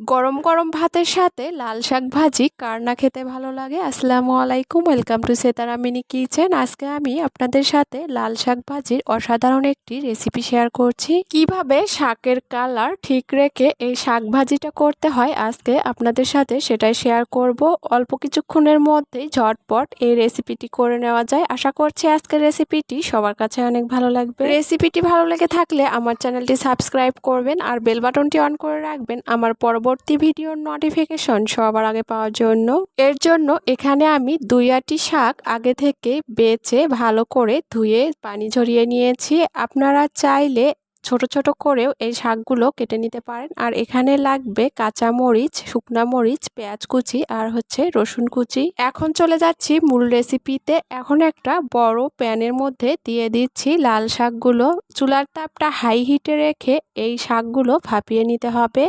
গরম গরম ভাতের সাথে লাল শাক ভাজি, কার না খেতে ভালো লাগে? আসসালামু আলাইকুম, welcome to Setara Mini Kitchen. আজকে আমি আপনাদের সাথে লাল শাক ভাজির অসাধারণ একটি রেসিপি শেয়ার করছি। কীভাবে শাকের কালার ঠিক রেখে এই শাক ভাজিটা করতে হয়, আজকে আপনাদের সাথে সেটাই শেয়ার করব। অল্প কিছুক্ষণের মধ্যেই ঝটপট এই রেসিপিটি করে নেওয়া যায়। আশা করছি আজকের রেসিপিটি সবার কাছে অনেক ভালো লাগবে। রেসিপিটি ভালো লেগে থাকলে আমার চ্যানেলটি সাবস্ক্রাইব করবেন আর বেল বাটনটি অন করে রাখবেন। আমার পরবর্তী ভিডিওর নোটিফিকেশন সবার আগে পাওয়ার জন্য। এর জন্য এখানে আমি দুই আটি শাক আগে থেকে বেছে ভালো করে ধুয়ে পানি ঝরিয়ে নিয়েছি। আপনারা চাইলে ছোট ছোট করেও এই শাকগুলো কেটে নিতে পারেন। আর এখানে লাগবে কাঁচা মরিচ, শুকনা মরিচ, পেঁয়াজ কুচি আর হচ্ছে রসুন কুচি। এখন চলে যাচ্ছি মূল রেসিপিতে এখন একটা বড় প্যানের মধ্যে দিয়ে দিচ্ছি লাল শাকগুলো। চুলার তাপটা হাই হিটে রেখে এই শাকগুলো ভাপিয়ে নিতে হবে।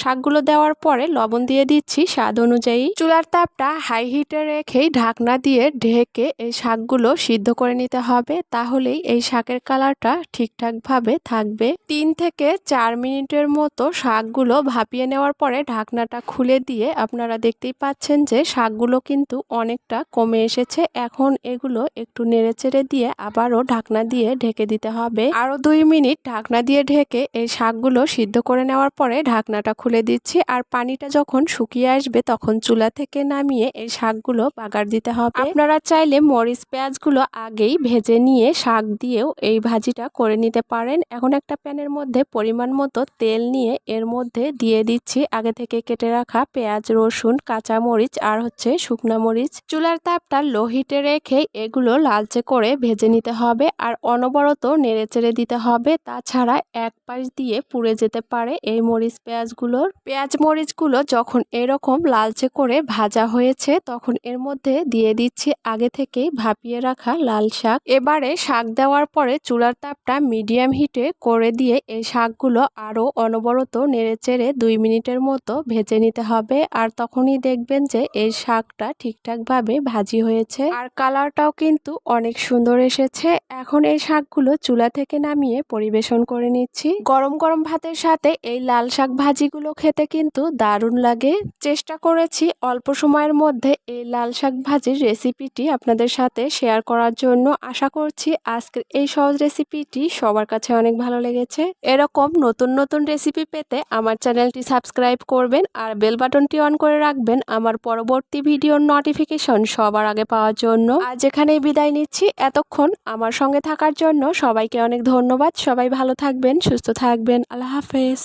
শাকগুলো দেওয়ার পরে লবণ দিয়ে দিচ্ছি স্বাদ অনুযায়ী। চুলার তাপটা হাই হিটে রেখেই ঢাকনা দিয়ে ঢেকে এই শাকগুলো সিদ্ধ করে নিতে হবে। তাহলেই এই শাকের কালারটা ঠিকঠাকভাবে থাকবে। থাকবে। তিন থেকে চার মিনিটের মতো শাকগুলো ভাপিয়ে নেওয়ার পরে ঢাকনাটা খুলে দিয়ে আপনারা দেখতেই পাচ্ছেন যে শাকগুলো কিন্তু অনেকটা কমে এসেছে। এখন এগুলো একটু নেড়ে চেড়ে দিয়ে আবারও ঢাকনা দিয়ে ঢেকে দিতে হবে। আরও দুই মিনিট ঢাকনা দিয়ে ঢেকে এই শাকগুলো সিদ্ধ করে নেওয়ার পরে ঢাকনাটা খুলে দিচ্ছি। আর পানিটা যখন শুকিয়ে আসবে তখন চুলা থেকে নামিয়ে এই শাকগুলো বাগার দিতে হবে। আপনারা চাইলে মরিচ পেঁয়াজগুলো আগেই ভেজে নিয়ে শাক দিয়েও এই ভাজিটা করে নিতে পারেন। এখন একটা প্যানের মধ্যে পরিমাণ মতো তেল নিয়ে এর মধ্যে দিয়ে দিচ্ছি। আগে থেকে কেটে রাখা পেঁয়াজ, রসুন কাঁচা মরিচ আর হচ্ছে শুকনা মরিচ। চুলার তাপটা লো হিটে রেখে এগুলো লালচে করে ভেজে নিতে হবে আর অনবরত নেড়ে চেড়ে দিতে হবে। তাছাড়া এক পাশ দিয়ে পুড়ে যেতে পারে এই মরিচ পেঁয়াজগুলোর। পেঁয়াজ মরিচগুলো যখন এরকম লালচে করে ভাজা হয়েছে তখন এর মধ্যে দিয়ে দিচ্ছি আগে থেকেই ভাপিয়ে রাখা লাল শাক। এবারে শাক দেওয়ার পরে চুলার তাপটা মিডিয়াম হিটে করে দিয়ে এই শাকগুলো আরও অনবরত নেড়ে চেড়ে দুই মিনিটের মতো ভেজে নিতে হবে। আর তখনই দেখবেন যে এই শাকটা ঠিকঠাকভাবে ভাজি হয়েছে। আর কালারটাও কিন্তু অনেক সুন্দর এসেছে। এখন এই শাকগুলো চুলা থেকে নামিয়ে পরিবেশন করে নিচ্ছি। গরম গরম ভাতের সাথে এই লাল শাক ভাজিগুলো খেতে কিন্তু দারুণ লাগে। চেষ্টা করেছি অল্প সময়ের মধ্যে এই লাল শাক ভাজির রেসিপিটি আপনাদের সাথে শেয়ার করার জন্য। আশা করছি আজকের এই সহজ রেসিপিটি সবার কাছে অনেক ভালো লেগেছে। এরকম নতুন নতুন রেসিপি পেতে আমার চ্যানেলটি সাবস্ক্রাইব করবেন আর বেল বাটনটি অন করে রাখবেন আমার পরবর্তী ভিডিওর নোটিফিকেশন সবার আগে পাওয়ার জন্য। আজ এখানেই বিদায় নিচ্ছি। এতক্ষণ আমার সঙ্গে থাকার জন্য সবাইকে অনেক ধন্যবাদ। সবাই ভালো থাকবেন, সুস্থ থাকবেন। আল্লাহ হাফেজ।